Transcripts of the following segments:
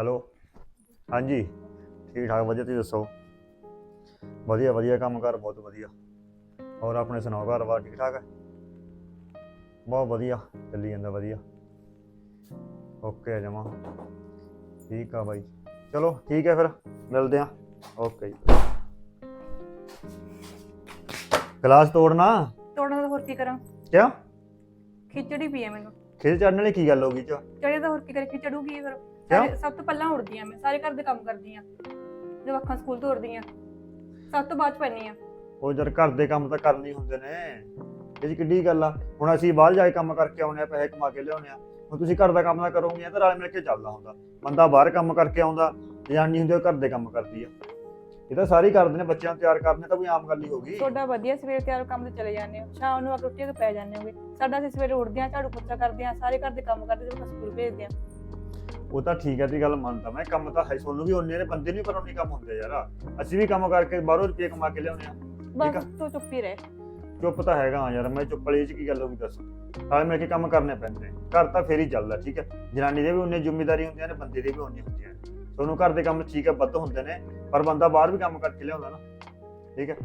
Hello? ਹਾਂਜੀ ਠੀਕ ਠਾਕ ਵਧੀਆ ਤੁਸੀਂ ਦੱਸੋ? ਵਧੀਆ ਵਧੀਆ ਕੰਮ ਕਰ ਬਹੁਤ ਵਧੀਆ। ਹੋਰ ਆਪਣੇ ਸੁਣਾਓ ਘਰ ਬਾਰ ਠੀਕ ਠਾਕ ਹੈ? ਬਹੁਤ ਵਧੀਆ ਚੱਲੀ ਜਾਂਦਾ ਵਧੀਆ। ਓਕੇ ਜਮਾ। ਠੀਕ ਆ ਬਾਈ। ਚਲੋ ਠੀਕ ਹੈ ਫਿਰ ਮਿਲਦੇ ਆ ਓਕੇ ਜੀ। ਗਲਾਸ ਤੋੜਨਾ? ਤੋੜਨ ਦਾ ਹੋਰ ਕੀ ਕਰਾਂ? ਕਿਆ? ਖਿਚੜੀ ਪੀ ਹੈ ਮੈਨੂੰ। ਖੇਲ ਚੜਨ ਵਾਲੀ ਕੀ ਗੱਲ ਹੋ ਗਈ ਚ? ਚੜੇ ਤਾਂ ਹੋਰ ਕੀ ਕਰੇ ਖਿਚੜੂਗੀ ਫਿਰ? ਸਾਰੇ- ਸਭ ਤੋਂ ਪਹਿਲਾਂ ਉੱਠਦੀ ਆ ਮੈਂ ਸਾਰੇ ਘਰ ਦੇ ਕੰਮ ਕਰਦੀ ਆ। ਜਵਾਕਾਂ ਸਕੂਲ ਤੋਂ ਉੱਠਦੀ ਆ। ਸਭ ਤੋਂ ਬਾਅਦ ਪੈਣੀ ਆ। ਉਹ ਜਦ ਘਰ ਦੇ ਕੰਮ ਤਾਂ ਕਰਨੇ ਹੁੰਦੇ ਨੇ। ਇਹ 'ਚ ਕਿੱਡੀ ਗੱਲ ਆ। ਹੁਣ ਅਸੀਂ ਬਾਹਰ ਜਾ ਕੇ ਕੰਮ ਕਰਕੇ ਆਉਨੇ ਆ ਪੈਸੇ ਕਮਾ ਕੇ ਲਿਆਉਨੇ ਆ। ਹੁਣ ਤੁਸੀਂ ਘਰ ਦਾ ਕੰਮ ਨਾ ਕਰੋਗੇ ਤਾਂ ਰਲ ਮਿਲ ਕੇ ਚੱਲਦਾ ਹੁੰਦਾ। ਬੰਦਾ ਬਾਹਰ ਕੰਮ ਕਰਕੇ ਆਉਂਦਾ ਜਾਣੀ ਹੁੰਦੀ ਉਹ ਘਰ ਦੇ ਕੰਮ ਕਰਦੀ ਆ। ਇਹ ਤਾਂ ਸਾਰੇ ਕਰਦੇ ਨੇ ਬੱਚਿਆਂ ਨੂੰ ਤਿਆਰ ਕਰਨੇ ਤਾਂ ਕੋਈ ਆਮ ਗੱਲ ਹੀ ਹੋ ਗਈ ਤੁਹਾਡਾ ਵਧੀਆ ਸਵੇਰੇ ਤਿਆਰ ਕੰਮ ਤੇ ਚਲੇ ਜਾਂਦੇ ਹੋ। ਸ਼ਾਮ ਨੂੰ ਆ ਰੋਟੀ ਕੇ ਪੈ ਜਾਂਦੇ ਹੋਗੇ। ਸਾਡਾ ਅਸੀਂ ਸਵੇਰੇ ਉੱਠਦੇ ਆ ਝਾੜੂ ਪੋਚਾ ਕਰਦੇ ਆ ਸਾਰੇ ਘਰ ਦੇ ਕੰਮ ਕਰਦੇ ਜਵਾਕਾਂ ਸਕੂਲ ਭੇਜਦੇ ਆ। ਉਹ ਤਾਂ ਠੀਕ ਹੈ ਦੀ ਗੱਲ ਮੰਨਦਾ ਮੈਂ। ਕੰਮ ਤਾਂ ਹੈ ਤੁਹਾਨੂੰ ਵੀ ਉਹਨੇ ਨੇ ਬੰਦੇ ਨਹੀਂ ਪਰ ਉਹਨੇ ਕੰਮ ਹੁੰਦੇ ਯਾਰ। ਅਸੀਂ ਵੀ ਕੰਮ ਕਰਕੇ ਬਾਹਰੋਂ ਰੁਪਏ ਕਮਾ ਕੇ ਲਿਆਉਨੇ ਆ। ਬਸ ਤੂੰ ਚੁੱਪ ਹੀ ਰਹਿ। ਚੁੱਪ ਤਾਂ ਹੈਗਾ ਹਾਂ ਯਾਰ ਮੈਂ ਚੁੱਪ ਵਾਲੀ ਚ ਕੀ ਗੱਲ ਹੋ ਗਈ ਦੱਸ? ਮਿਲ ਕੇ ਕੰਮ ਕਰਨੇ ਪੈਂਦੇ? ਨੇ ਘਰ ਤਾਂ ਫੇਰ ਹੀ ਚੱਲਦਾ ਠੀਕ ਹੈ? ਜਨਾਨੀ ਦੇ ਵੀ ਉਹਨੇ ਜ਼ਿੰਮੇਵਾਰੀ ਹੁੰਦੀਆਂ ਨੇ ਬੰਦੇ ਦੇ ਵੀ ਉਹਨੇ ਹੁੰਦੀਆਂ ਨੇ। ਤੁਹਾਨੂੰ ਘਰ ਦੇ ਕੰਮ ਠੀਕ ਹੈ ਵੱਧ ਹੁੰਦੇ ਨੇ ਪਰ ਬੰਦਾ ਬਾਹਰ ਵੀ ਕੰਮ ਕਰਕੇ ਲਿਆਉਂਦਾ ਨਾ। ਠੀਕ ਹੈ?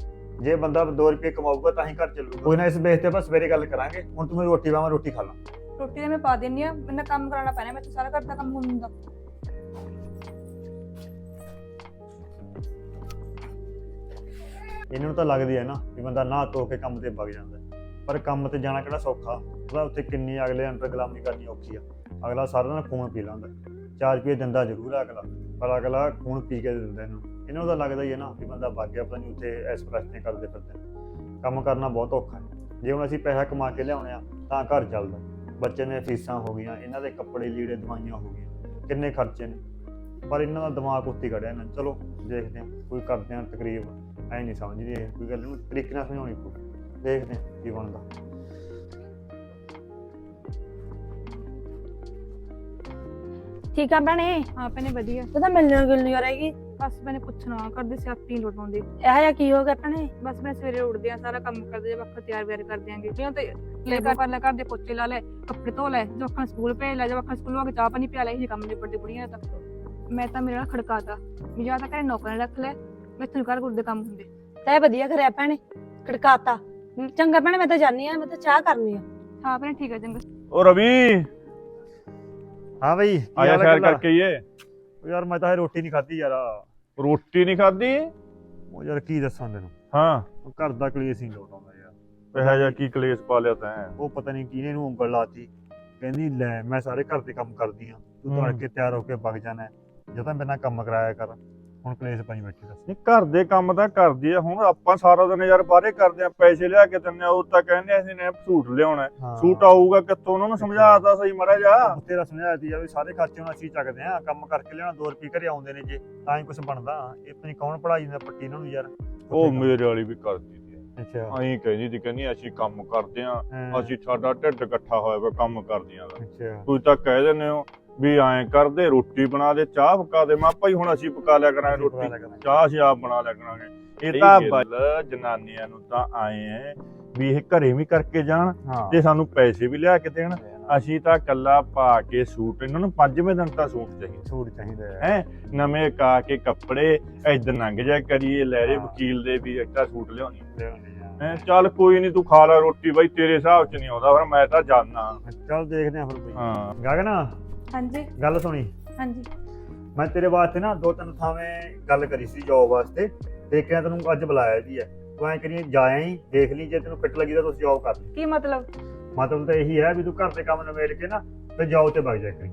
ਜੇ ਬੰਦਾ 2 ਰੁਪਏ ਕਮਾਊਗਾ ਤਾਂ ਹੀ ਘਰ ਚੱਲੂਗਾ। ਕੋਈ ਨਾ ਇਸ ਬੇਸ ਤੇ ਆਪਾਂ ਸਵੇਰੇ ਗੱਲ ਕਰਾਂਗੇ ਹੁਣ ਤੂੰ ਮੇਰੀ ਰੋਟੀ ਵਾਵਾਂ ਰੋਟੀ ਖਾ ਲਾ। ਰੋਟੀ ਤਾਂ ਮੈਂ ਪਾ ਦਿੰਨੀ ਆ ਮੈਨੂੰ ਕੰਮ ਕਰਾਉਣਾ ਪੈਣਾ ਮੈਂ ਸਾਰਾ ਘਰ ਦਾ ਕੰਮ ਹੁੰਦਾ। ਇਹਨਾਂ ਨੂੰ ਤਾਂ ਲੱਗਦੀ ਹੈ ਨਾ ਵੀ ਬੰਦਾ ਨਾ ਧੋ ਕੇ ਕੰਮ ਤੇ ਵਗ ਜਾਂਦਾ ਹੈ। ਪਰ ਕੰਮ ਤੇ ਜਾਣਾ ਕਿਹੜਾ ਸੌਖਾ? ਉਹਦਾ ਉੱਥੇ ਕਿੰਨੀ ਅਗਲੇ ਅੰਡਰ ਗੁਲਾਮੀ ਕਰਨੀ ਔਖੀ ਆ। ਅਗਲਾ ਸਾਰਾ ਦਿਨ ਖੂਨ ਪੀ ਲੈਂਦਾ ਚਾਰ ਰੁਪਏ ਦਿੰਦਾ ਜ਼ਰੂਰ ਆ ਅਗਲਾ, ਪਰ ਅਗਲਾ ਖੂਨ ਪੀ ਕੇ ਦੇ ਦਿੰਦਾ ਇਹਨੂੰ। ਇਹਨਾਂ ਨੂੰ ਤਾਂ ਲੱਗਦਾ ਹੀ ਹੈ ਨਾ ਵੀ ਬੰਦਾ ਵਗ ਗਿਆ, ਪਤਾ ਨਹੀਂ ਉੱਥੇ ਐਸ ਨੇ ਕਰਦੇ ਫਿਰਦੇ ਨੇ। ਕੰਮ ਕਰਨਾ ਬਹੁਤ ਔਖਾ ਹੈ। ਜੇ ਹੁਣ ਅਸੀਂ ਪੈਸਾ ਕਮਾ ਕੇ ਲਿਆਉਣੇ ਆ, ਤਾਂ ਘਰ ਚੱਲਦਾ ਬੱਚੇ ਨੇ ਫੀਸਾਂ ਹੋ ਗਈਆਂ, ਇਹਨਾਂ ਦੇ ਕੱਪੜੇ ਲੀੜੇ ਦਵਾਈਆਂ ਹੋ ਗਈਆਂ, ਕਿੰਨੇ ਖਰਚੇ ਨੇ। ਪਰ ਇਹਨਾਂ ਦਾ ਦਿਮਾਗ ਉੱਤੇ ਕੱਢਿਆ ਇਹਨਾਂ ਚਲੋ ਦੇਖਦੇ ਹਾਂ, ਕੋਈ ਕਰਦੇ ਹਾਂ ਤਕਰੀਬ, ਐ ਨਹੀਂ ਸਮਝਦੀ ਇਹ, ਕੋਈ ਗੱਲ ਨੂੰ ਤਰੀਕੇ ਨਾਲ ਸਮਝਾਉਣੀ ਪਊ, ਦੇਖਦੇ ਹਾਂ ਕੀ ਬਣਦਾ। ਠੀਕ ਆ ਭੈਣੇ? ਹਾਂ ਭੈਣੇ ਵਧੀਆ। ਤੂੰ ਤਾਂ ਮਿਲਣ ਗਿਲਣੀ ਹੋ ਰਹੇਗੀ ਬਸ ਮੈਨੇ ਪੁੱਛਣਾ ਕਰਦੇ ਸਿਆਪੀ ਲੋਟ ਆਉਂਦੀ ਇਹ ਜਿਹਾ ਕੀ ਹੋ ਗਿਆ ਭੈਣੇ? ਬਸ ਮੈਂ ਸਵੇਰੇ ਉੱਠਦੇ ਆ ਸਾਰਾ ਕੰਮ ਕਰਦੇ ਜਵਾਕਾਂ ਤਿਆਰ ਵਿਆਰ ਕਰ ਦਿਆਂਗੇ ਜਿਉਂ ਤੇ ਲੈ ਕਰ ਕਰ ਲੈ ਘਰ ਦੇ ਪੋਚੇ ਲਾ ਲੈ ਕੱਪੜੇ ਧੋ ਲੈ ਜਵਾਕਾਂ ਸਕੂਲ ਭੇਜ ਲੈ ਜਵਾਕਾਂ ਸਕੂਲੋਂ ਆ ਕੇ ਚਾਹ ਪਾਣੀ ਪਿਆ ਲੈ ਇਹ ਕੰਮ ਦੇ ਵੱਡੇ ਬੁੜੀਆਂ ਦਾ ਮੈਂ ਤਾਂ ਮੇਰੇ ਨਾਲ ਖੜਕਾਤਾ। ਵੀ ਜਾਂ ਤਾਂ ਘਰੇ ਨੌਕਰਾਂ ਰੱਖ ਲੈ ਮੈਂ ਤੁਹਾਨੂੰ ਘਰ ਗੁੱਡ ਦੇ ਕੰਮ ਹੁੰਦੇ। ਤੈ ਵਧੀਆ ਕਰਿਆ ਭੈਣੇ ਖੜਕਾਤਾ। ਚੰਗਾ ਭੈਣੇ ਮੈਂ ਤਾਂ ਜਾਣੀ ਆ ਮੈਂ ਤਾਂ ਚਾਹ ਕਰਨੀ ਆ। ਹਾਂ ਭੈਣੇ ਠੀਕ ਹੈ ਚੰਗਾ। ਓ ਰਵੀ। ਹਾਂ ਬਈ ਆਇਆ ਸ਼ਹਿਰ ਕਰਕੇ ਹੀ ਏ ਯਾਰ ਮੈਂ ਤਾਂ ਇਹ ਰੋਟੀ ਨਹੀਂ ਖਾਧੀ ਯਾਰ। ਰੋਟੀ ਨਹੀਂ ਖਾਧੀ? ਉਹ ਯਾਰ ਕੀ ਦੱਸਾਂ ਤੈਨੂੰ? ਹਾਂ। ਉਹ ਘਰ ਦਾ ਕਲੇਸ਼ ਹੀ ਲੋਟ ਆਉਂਦਾ ਯਾਰ। ਇਹ ਜਿਹਾ ਕੀ ਕਲੇਸ਼ ਪਾ ਲਿਆ ਤੈਂ? ਉਹ ਪਤਾ ਨਹੀਂ ਕਿਹਨੇ ਨੂੰ ਉਂਗਲ ਲਾਤੀ। ਕਹਿੰਦੀ ਲੈ ਮੈਂ ਸਾਰੇ ਘਰ ਦੇ ਕੰਮ ਕਰਦੀ ਆ। ਤੂੰ ਹੂੰ। ਤੜਕੇ ਤਿਆਰ ਹੋ ਕੇ ਵਗ ਜਾਣਾ ਹੈ। ਜਾਂ ਤਾਂ ਮੇਰੇ ਨਾਲ ਕੰਮ ਕਰਾਇਆ ਕਰ। ਹੁਣ ਕਲੇਸ਼ ਪਾਈ ਬੈਠੀ ਦੱਸ। ਨਹੀਂ ਘਰ ਦੇ ਕੰਮ ਤਾਂ ਕਰਦੀ ਆ ਹੁਣ ਆਪਾਂ ਸਾਰਾ ਦਿਨ ਯਾਰ ਬਾਹਰੇ ਕਰਦੇ ਆ ਪੈਸੇ ਲਿਆ ਕੇ ਦਿੰਨੇ ਆ ਉਹ ਤਾਂ ਕਹਿੰਦੇ ਅਸੀਂ ਨੇ ਸੂਟ ਲਿਆਉਣਾ ਹੈ। ਸੂਟ ਆਊਗਾ ਕਿੱਥੋਂ ਉਹਨਾਂ ਨੂੰ ਸਮਝਾਤਾ ਸਹੀ ਮੜਾ ਜਾ ਤੇਰਾ ਸਮਝਾਇਆ ਤੀ ਆ ਵੀ ਸਾਰੇ ਖਰਚੇ ਹੁਣ ਅਸੀਂ ਚੱਕਦੇ ਆ ਕੰਮ ਕਰਕੇ ਲਿਆਉਣਾ 2 ਰੁਪਏ ਘਰੇ ਆਉਂਦੇ ਨੇ ਜੇ ਤਾਂ ਹੀ ਕੁਝ ਬਣਦਾ। ਇਹ ਪਤਾ ਨਹੀਂ ਕੌਣ ਪੜਾਈ ਜਾਂਦਾ ਪੱਟੀ ਇਹਨਾਂ ਨੂੰ ਯਾਰ। ਉਹ ਮੇਰੇ ਵਾਲੀ ਵੀ ਕਰਦੀ ਸੀ। ਅੱਛਾ। ਐਂ ਕਹਿੰਦੀ ਸੀ ਕਹਿੰਦੀ ਅਸੀਂ ਕੰਮ ਕਰਦੇ ਆ ਹਾਂ, ਅਸੀਂ ਸਾਡਾ ਢਿੱਡ ਇਕੱਠਾ ਹੋਇਆ ਵਾ ਕੰਮ ਕਰਦੀਆਂ ਦਾ। ਅੱਛਾ। ਤੁਸੀਂ ਤਾਂ ਕਹਿ ਦਿੰਦੇ ਹੋ ਵੀ ਐਂ ਕਰਦੇ ਰੋਟੀ ਬਣਾ ਦੇ ਚਾਹ ਪਕਾ ਦੇ। ਮੈਂ ਭਾਈ ਹੁਣ ਅਸੀਂ ਪਕਾ ਲਿਆ ਕਰਾਂਗੇ ਰੋਟੀ। ਚਾਹ ਅਸੀਂ ਆਪ ਬਣਾ ਲਿਆ ਕਰਾਂਗੇ। ਇਹ ਤਾਂ। ਬੱਲ ਜਨਾਨੀਆਂ ਨੂੰ ਤਾਂ ਆਏ ਐ ਵੀ ਇਹ ਘਰੇ ਵੀ ਕਰਕੇ ਜਾਣ ਤੇ ਸਾਨੂੰ ਪੈਸੇ ਵੀ ਲਿਆ ਕੇ ਦੇਣ। ਅਸੀਂ ਤਾਂ ਕੱਲਾ ਪਾ ਕੇ ਸੂਟ ਇਹਨਾਂ ਨੂੰ ਪੰਜਵੇਂ ਦਿਨ ਤਾਂ ਸੂਟ ਚਾਹੀਦਾ। ਸੂਟ ਚਾਹੀਦਾ ਹੈ? ਨਵੇਂ ਕਾ ਕੇ ਕੱਪੜੇ ਇੱਧਰ ਲੰਘ ਜਾ ਕਰੀਏ ਲੈਰੇ। ਵਕੀਲ ਦੇ ਵੀ ਐਕਸਟਰਾ ਸੂਟ ਲਿਆਉਣੀ। ਹੈ? ਚੱਲ ਕੋਈ ਨਹੀਂ ਤੂੰ ਖਾ ਲੈ ਰੋਟੀ ਬਾਈ ਤੇਰੇ ਹਿਸਾਬ ਚ ਨਹੀਂ ਆਉਂਦਾ ਫਿਰ ਮੈਂ ਤਾਂ ਜਾਣਾ ਚੱਲ ਦੇਖਦੇ ਆ ਫਿਰ ਬਈ। ਹਾਂ। ਗਗਨ। ਹਾਂਜੀ। ਗੱਲ ਸੁਣੀ। ਹਾਂਜੀ। ਮੈਂ ਤੇਰੇ ਵਾਸਤੇ ਨਾ ਦੋ ਤਿੰਨ ਥਾਵੇਂ ਗੱਲ ਕਰੀ ਸੀ ਜੌਬ ਵਾਸਤੇ ਤੇ ਕਿਹਾ ਤੈਨੂੰ ਅੱਜ ਬੁਲਾਇਆ ਜੀ ਹੈ। ਤੂੰ ਐਂ ਕਰੀ ਜਾਇਆ ਹੀ ਦੇਖ ਲਈ ਜੇ ਤੈਨੂੰ ਫਿੱਟ ਲੱਗੀ ਤਾਂ ਤੂੰ ਜੌਬ ਕਰ ਲਈ। ਕੀ ਮਤਲਬ? ਮਤਲਬ ਤਾਂ ਇਹੀ ਹੈ ਵੀ ਤੂੰ ਘਰ ਦੇ ਕੰਮ ਨਿਬੇੜ ਕੇ ਨਾ ਤੇ ਜੌਬ ਤੇ ਵਗ ਜਾ ਕਰੀ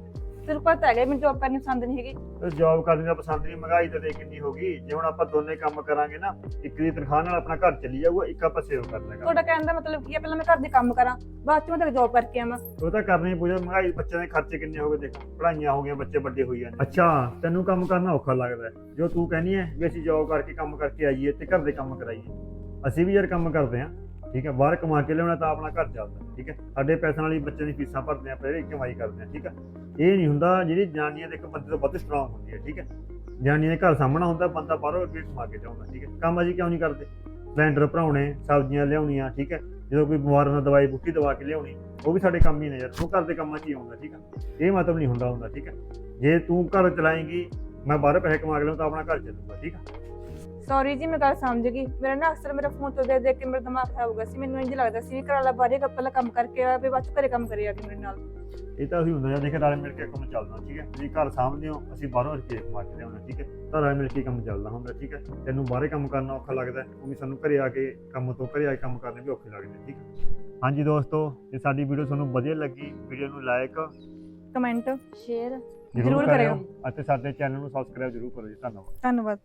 ਤੈਨੂੰ ਪਤਾ ਹੈਗਾ ਮੈਨੂੰ ਜੌਬ ਕਰਨੀ ਪਸੰਦ ਨਹੀਂ ਹੈਗੀ। ਜੌਬ ਕਰਨੀ ਦਾ ਪਸੰਦ ਨਹੀਂ ਮਹਿੰਗਾਈ ਤਾਂ ਦੇਖ ਕਿੰਨੀ ਹੋ ਗਈ। ਜੇ ਹੁਣ ਆਪਾਂ ਦੋਨੇ ਕੰਮ ਕਰਾਂਗੇ ਨਾ ਇੱਕ ਦੀ ਤਨਖਾਹ ਨਾਲ ਆਪਣਾ ਘਰ ਚੱਲੀ ਜਾਊਗਾ ਇੱਕ ਆਪਾਂ ਸੇਵ ਕਰ ਲੇਗਾ ਤੁਹਾਡਾ ਕਹਿਣ ਦਾ ਮਤਲਬ ਕੀ ਹੈ ਪਹਿਲਾਂ ਮੈਂ ਘਰ ਦੇ ਕੰਮ ਕਰਾਂ ਬਾਅਦ ਚ ਮੈਂ ਤੱਕ ਜੌਬ ਕਰਕੇ ਆਵਾਂ। ਉਹ ਤਾਂ ਕਰਨੀ ਪੂਜਾ ਮਹਿੰਗਾਈ ਬੱਚਿਆਂ ਦੇ ਖਰਚੇ ਕਿੰਨੇ ਹੋ ਗਏ ਦੇਖ ਪੜ੍ਹਾਈਆਂ ਹੋ ਗਈਆਂ ਬੱਚੇ ਵੱਡੇ ਹੋਈ ਜਾਂਦੇ। ਅੱਛਾ ਤੈਨੂੰ ਕੰਮ ਕਰਨਾ ਔਖਾ ਲੱਗਦਾ ਹੈ। ਜੋ ਤੂੰ ਕਹਿੰਦੀ ਹੈ ਵੀ ਅਸੀਂ ਜੌਬ ਕਰਕੇ ਕੰਮ ਕਰਕੇ ਆਈਏ ਤੇ ਘਰ ਦੇ ਕੰਮ ਕਰਾਈਏ। ਅਸੀਂ ਵੀ ਯਾਰ ਕੰਮ ਕਰਦੇ ਹਾਂ। ਠੀਕ ਹੈ, ਬਾਹਰ ਕਮਾ ਕੇ ਲਿਆਉਣਾ ਤਾਂ ਆਪਣਾ ਘਰ ਚੱਲਦਾ, ਠੀਕ ਹੈ। ਸਾਡੇ ਪੈਸਿਆਂ ਨਾਲ ਹੀ ਬੱਚਿਆਂ ਦੀ ਫੀਸਾਂ ਭਰਦੇ ਆ ਪਹਿਲੇ ਕਮਾਈ ਕਰਦੇ ਆ, ਠੀਕ ਹੈ। ਇਹ ਨਹੀਂ ਹੁੰਦਾ, ਜਿਹੜੀ ਜਨਾਨੀਆਂ ਦੇ ਇੱਕ ਬੰਦੇ ਤੋਂ ਵੱਧ ਸਟਰੋਂਗ ਹੁੰਦੀ ਹੈ, ਠੀਕ ਹੈ। ਜਨਾਨੀਆਂ ਦੇ ਘਰ ਸਾਹਮਣਾ ਹੁੰਦਾ, ਬੰਦਾ ਬਾਹਰੋਂ ਅੱਗੇ ਕਮਾ ਕੇ ਜਾਉਂਦਾ ਠੀਕ ਹੈ। ਕੰਮ ਅਸੀਂ ਕਿਉਂ ਨਹੀਂ ਕਰਦੇ? ਸਿਲੰਡਰ ਭਰਾਉਣੇ, ਸਬਜ਼ੀਆਂ ਲਿਆਉਣੀਆਂ, ਠੀਕ ਹੈ। ਜਦੋਂ ਕੋਈ ਬਿਮਾਰ ਦਾ ਦਵਾਈ ਬੁੱਟੀ ਦਵਾ ਕੇ ਲਿਆਉਣੀ, ਉਹ ਵੀ ਸਾਡੇ ਕੰਮ ਹੀ ਨੇ ਯਾਰ, ਉਹ ਘਰ ਦੇ ਕੰਮਾਂ 'ਚ ਹੀ ਆਉਂਦਾ, ਠੀਕ ਹੈ। ਇਹ ਮਤਲਬ ਨਹੀਂ ਹੁੰਦਾ ਹੁੰਦਾ, ਠੀਕ ਹੈ। ਜੇ ਤੂੰ ਘਰ ਚਲਾਏਂਗੀ, ਮੈਂ ਬਾਹਰ ਪੈਸੇ ਕਮਾ ਕੇ ਲਿਆਉਂ ਤਾਂ ਆਪਣਾ ਘਰ ਚੱਲੂਗਾ, ਠੀਕ ਹੈ। ਸੌਰੀ ਜੀ ਮੈਂ ਗੱਲ ਸਮਝ ਗਈ। ਮੇਰਾ ਨਾ ਅਕਸਰ ਮੇਰਾ ਫੋਨ ਤੋਂ ਦੇਖ ਦੇਖ ਕੇ ਮੇਰਾ ਦਿਮਾਗ ਖਰਾਬ ਹੋ ਗਿਆ ਸੀ। ਮੈਨੂੰ ਇੰਜ ਲੱਗਦਾ ਸੀ ਵੀ ਘਰ ਵਾਲਾ ਬਾਰੇ ਪਹਿਲਾਂ ਕੰਮ ਕਰਕੇ ਆ ਵੀ ਬਾਅਦ ਚ ਘਰੇ ਕੰਮ ਕਰੇ ਆ ਕੇ ਮੇਰੇ ਨਾਲ। ਇਹ ਤਾਂ ਅਸੀਂ ਹੁੰਦਾ ਜਾਂ ਦੇਖ ਰਲ ਮਿਲ ਕੇ ਕੰਮ ਚੱਲਦਾ ਠੀਕ ਹੈ? ਤੁਸੀਂ ਘਰ ਸਾਂਭਦੇ ਹੋ ਅਸੀਂ ਬਾਹਰੋਂ ਰੁਪਏ ਕਮਾ ਕੇ ਲਿਆਉਣਾ ਠੀਕ ਹੈ? ਤਾਂ ਰਲ ਮਿਲ ਕੇ ਕੰਮ ਚੱਲਦਾ ਹੁੰਦਾ ਠੀਕ ਹੈ? ਤੈਨੂੰ ਬਾਹਰੇ ਕੰਮ ਕਰਨਾ ਔਖਾ ਲੱਗਦਾ ਉਹ ਵੀ ਸਾਨੂੰ ਘਰੇ ਆ ਕੇ ਕੰਮ ਤੋਂ ਘਰੇ ਆ ਕੇ ਕੰਮ ਕਰਨੇ ਵੀ ਔਖੇ ਲੱਗਦੇ ਠੀਕ ਹੈ? ਹਾਂਜੀ ਦੋਸਤੋ ਜੇ ਸਾਡੀ ਵੀਡੀਓ ਤੁਹਾਨੂੰ ਵਧੀਆ ਲੱਗੀ ਵੀਡੀਓ ਨੂੰ ਲਾਈਕ ਕਮੈਂਟ ਸ਼ੇਅਰ ਜ਼ਰੂਰ ਕਰਿਓ। ਅਤੇ ਸਾਡੇ ਚੈਨਲ ਨੂੰ ਸਬਸਕ੍ਰਾਈਬ ਜ਼ਰੂਰ ਕਰੋ ਜੀ ਧੰਨਵਾਦ। ਧੰਨਵਾਦ।